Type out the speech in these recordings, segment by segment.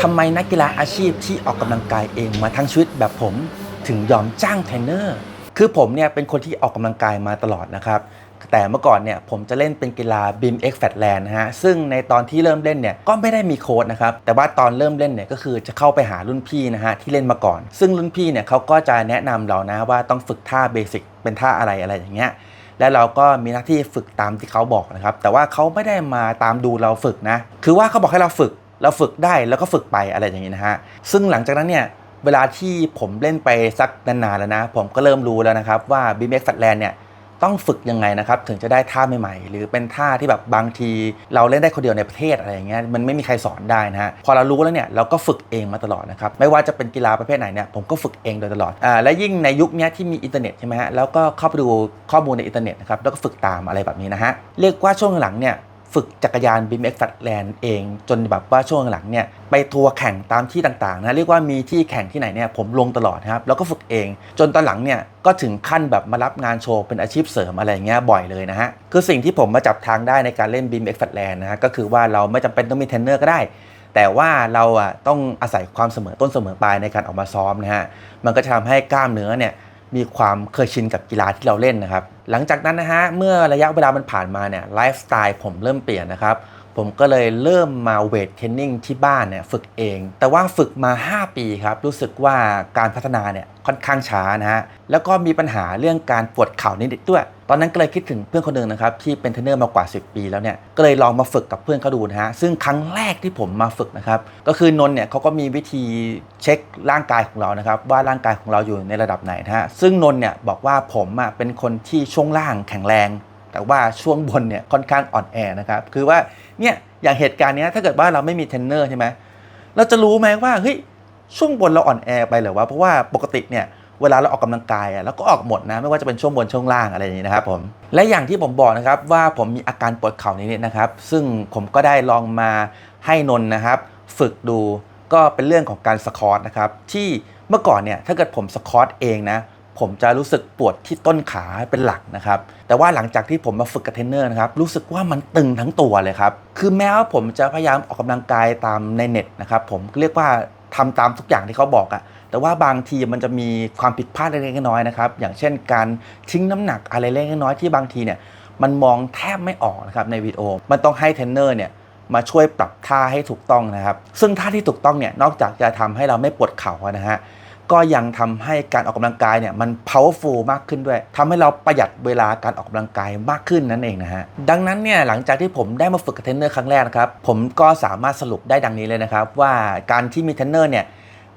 ทำไมนักกีฬาอาชีพที่ออกกำลังกายเองมาทั้งชีวิตแบบผมถึงยอมจ้างเทรนเนอร์คือผมเนี่ยเป็นคนที่ออกกำลังกายมาตลอดนะครับแต่เมื่อก่อนเนี่ยผมจะเล่นเป็นกีฬา BMX Fatland นะฮะ ซึ่งในตอนที่เริ่มเล่นเนี่ยก็ไม่ได้มีโค้ดนะครับ แต่ว่าตอนเริ่มเล่นเนี่ยก็คือจะเข้าไปหารุ่นพี่นะฮะที่เล่นมาก่อน ซึ่งรุ่นพี่เนี่ยเขาก็จะแนะนำเรานะว่าต้องฝึกท่าเบสิกเป็นท่าอะไรอะไรอย่างเงี้ย และเราก็มีหน้าที่ฝึกตามที่เขาบอกนะครับ แต่ว่าเขาไม่ได้มาตามดูเราฝึกนะ คือว่าเขาบอกให้เราฝึก เราฝึกได้แล้วก็ฝึกไปอะไรอย่างนี้นะฮะซึ่งหลังจากนั้นเนี่ยเวลาที่ผมเล่นไปสักนานๆแล้วนะ ผมก็เริ่มรู้แล้วนะครับว่า BMX Fatland เนี่ยต้องฝึกยังไงนะครับถึงจะได้ท่าใหม่ๆ หรือเป็นท่าที่แบบบางที เราเล่นได้คนเดียวในประเทศอะไรอย่างเงี้ยมันไม่มีใครสอนได้นะฮะพอเรารู้แล้วเนี่ยเราก็ฝึกเองมาตลอดนะครับไม่ว่าจะเป็นกีฬาประเภทไหนเนี่ยผมก็ฝึกเองโดยตลอดอ่าและยิ่งในยุคนี้ที่มีอินเทอร์เน็ตใช่ไหมฮะแล้วก็เข้าไปดูข้อมูลในอินเทอร์เน็ตนะครับแล้วก็ฝึกตามอะไรแบบนี้นะฮะเรียกว่าช่วงหลังเนี่ย ฝึกจักรยาน BMX Fatland เองจนแบบว่าช่วงหลังเนี่ยไปทัวร์แข่งตามที่ต่างๆนะเรียกว่ามีที่แข่งที่ไหนเนี่ยผมลงตลอดนะครับแล้วก็ฝึกเอง จนตอนหลังเนี่ยก็ถึงขั้นแบบมารับงานโชว์เป็นอาชีพเสริมอะไรอย่างเงี้ยบ่อยเลยนะฮะคือสิ่งที่ผมมาจับทางได้ในการเล่น BMX Fatland นะฮะก็คือว่าเราไม่จำเป็นต้องมีเทรนเนอร์ก็ได้แต่ว่าเราอะต้องอาศัยความเสมอต้นเสมอปลายในการออกมาซ้อมนะฮะมันก็จะทำให้กล้ามเนื้อเนี่ยมีความเคยชินกับกีฬาที่เราเล่นนะครับ หลังจากนั้นนะฮะเมื่อระยะเวลามันผ่านมาเนี่ยไลฟ์สไตล์ผมเริ่มเปลี่ยนนะครับ ผมก็เลยเริ่มมาเวทเทรนนิ่งที่บ้านเนี่ยฝึกเอง แต่ว่าฝึกมา 5 ปีครับ รู้สึกว่าการพัฒนาเนี่ยค่อนข้างช้านะฮะ แล้วก็มีปัญหาเรื่องการปวดเข่านิดๆด้วย ตอนนั้นก็เลยคิดถึงเพื่อนคนหนึ่งนะครับ ที่เป็นเทรนเนอร์มากว่า 10 ปีแล้วเนี่ย ก็เลยลองมาฝึกกับเพื่อนเขาดูนะฮะ ซึ่งครั้งแรกที่ผมมาฝึกนะครับ ก็คือนนท์เนี่ยเขาก็มีวิธีเช็คร่างกายของเรานะครับ ว่าร่างกายของเราอยู่ในระดับไหนนะฮะ ซึ่งนนท์เนี่ยบอกว่าผมอะเป็นคนที่ช่วงล่างแข็งแรง แต่ว่าช่วงบนเนี่ยค่อนข้างอ่อนแอนะครับคือว่าเนี่ยอย่างเหตุการณ์นี้ถ้าเกิดว่าเราไม่มีเทรนเนอร์ใช่ไหมเราจะรู้ไหมว่าเฮ้ยช่วงบนเราอ่อนแอไปหรือวะเพราะว่าปกติเนี่ยเวลาเราออกกำลังกายอะเราก็ออกหมดนะไม่ว่าจะเป็นช่วงบนช่วงล่างอะไรอย่างนี้นะครับผมและอย่างที่ผมบอกนะครับว่าผมมีอาการปวดเข่านิดๆนะครับ ซึ่งผมก็ได้ลองมาให้นนท์นะครับ ฝึกดูก็เป็นเรื่องของการสควอตนะครับที่เมื่อก่อนเนี่ยถ้าเกิดผมสควอตเองนะ ผมจะรู้สึกปวดที่ต้นขาเป็นหลักนะครับ แต่ว่าหลังจากที่ผมมาฝึกกับเทรนเนอร์นะครับ รู้สึกว่ามันตึงทั้งตัวเลยครับ คือแม้ว่าผมจะพยายามออกกำลังกายตามในเน็ตนะครับ ผมเรียกว่าทำตามทุกอย่างที่เขาบอกอะแต่ว่าบางทีมันจะมีความผิดพลาดเล็กๆน้อยๆนะครับ อย่างเช่นการทิ้งน้ำหนักอะไรเล็กๆน้อยที่บางทีเนี่ย มันมองแทบไม่ออกนะครับในวิดีโอ มันต้องให้เทรนเนอร์เนี่ยมาช่วยปรับท่าให้ถูกต้องนะครับ ซึ่งท่าที่ถูกต้องเนี่ยนอกจากจะทำให้เราไม่ปวดเข่านะฮะ ก็ยังทำให้การออกกำลังกายเนี่ยมัน powerful มากขึ้นด้วยทำให้เราประหยัดเวลาการออกกำลังกายมากขึ้นนั่นเองนะฮะดังนั้นเนี่ยหลังจากที่ผมได้มาฝึกกับเทรนเนอร์ครั้งแรกนะครับผมก็สามารถสรุปได้ดังนี้เลยนะครับ ว่าการที่มีเทรนเนอร์เนี่ย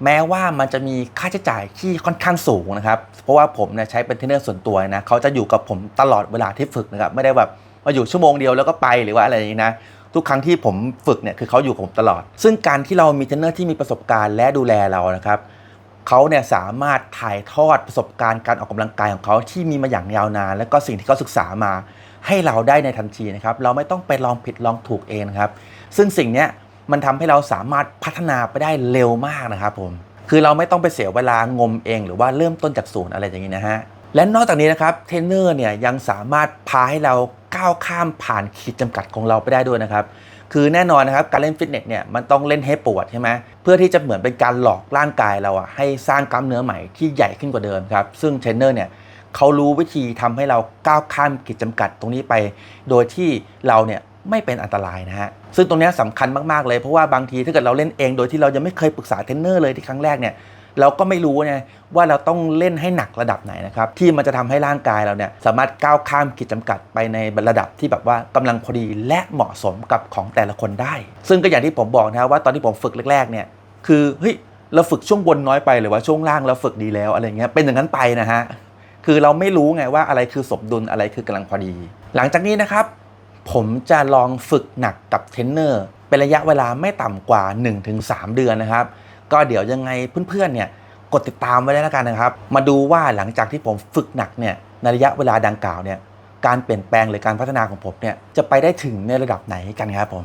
แม้ว่ามันจะมีค่าใช้จ่ายที่ค่อนข้างสูงนะครับ เพราะว่าผมเนี่ยใช้เป็นเทรนเนอร์ส่วนตัวนะเขาจะอยู่กับผมตลอดเวลาที่ฝึกนะครับไม่ได้แบบมาอยู่ชั่วโมงเดียวแล้วก็ไปหรือว่าอะไรอย่างนี้นะทุกครั้งที่ผมฝึกเนี่ยคือเขาอยู่กับผมตลอด ซึ่งการที่เรามีเทรนเนอร์ที่มีประสบการณ์และดูแลเรานะครับ เขาเนี่ยสามารถถ่ายทอดประสบการณ์การออกกำลังกายของเขาที่มีมาอย่างยาวนาน และก็สิ่งที่เขาศึกษามา ให้เราได้ในทันทีนะครับ เราไม่ต้องไปลองผิดลองถูกเองครับ ซึ่งสิ่งนี้มันทำให้เราสามารถพัฒนาไปได้เร็วมากนะครับผมคือเราไม่ต้องไปเสียเวลางมเอง หรือว่าเริ่มต้นจากศูนย์อะไรอย่างนี้นะฮะ และนอกจากนี้นะครับเทรนเนอร์เนี่ยยังสามารถพาให้เราก้าวข้ามผ่านขีดจำกัดของเราไปได้ด้วยนะครับคือแน่นอนนะครับการเล่นฟิตเนสเนี่ยมันต้องเล่นให้ปวดใช่ไหมเพื่อที่จะเหมือนเป็นการหลอกร่างกายเราอะให้สร้างกล้ามเนื้อใหม่ที่ใหญ่ขึ้นกว่าเดิมครับซึ่งเทรนเนอร์เนี่ยเขารู้วิธีทำให้เราก้าวข้ามขีดจำกัดตรงนี้ไป โดยที่เราเนี่ยไม่เป็นอันตรายนะฮะซึ่งตรงนี้ยสำคัญมากๆเลยเพราะว่าบางทีถ้าเกิดเราเล่นเองโดยที่เรายังไม่เคยปรึกษาเทรนเนอร์เลยที่ครั้งแรกเนี่ย เราก็ไม่รู้ไงว่าเราต้องเล่นให้หนักระดับไหนนะครับที่มันจะทำให้ร่างกายเราเนี่ยสามารถก้าวข้ามขีดจำกัดไปในระดับที่แบบว่ากำลังพอดีและเหมาะสมกับของแต่ละคนได้ ซึ่งก็อย่างที่ผมบอกนะครับว่าตอนที่ผมฝึกแรกๆเนี่ยคือเฮ้ยเราฝึกช่วงบนน้อยไปหรือว่าช่วงล่างเราฝึกดีแล้วอะไรเงี้ยเป็นอย่างนั้นไปนะฮะคือเราไม่รู้ไงว่าอะไรคือสมดุลอะไรคือกำลังพอดี หลังจากนี้นะครับผมจะลองฝึกหนักกับเทรนเนอร์เป็นระยะเวลาไม่ต่ำกว่า 1-3 เดือนนะครับ ก็เดี๋ยวยังไงเพื่อนๆเนี่ยกดติดตามไว้ได้แล้วกันนะครับ มาดูว่าหลังจากที่ผมฝึกหนักเนี่ยในระยะเวลาดังกล่าวเนี่ยการเปลี่ยนแปลงหรือการพัฒนาของผมเนี่ยจะไปได้ถึงในระดับไหนกันครับผม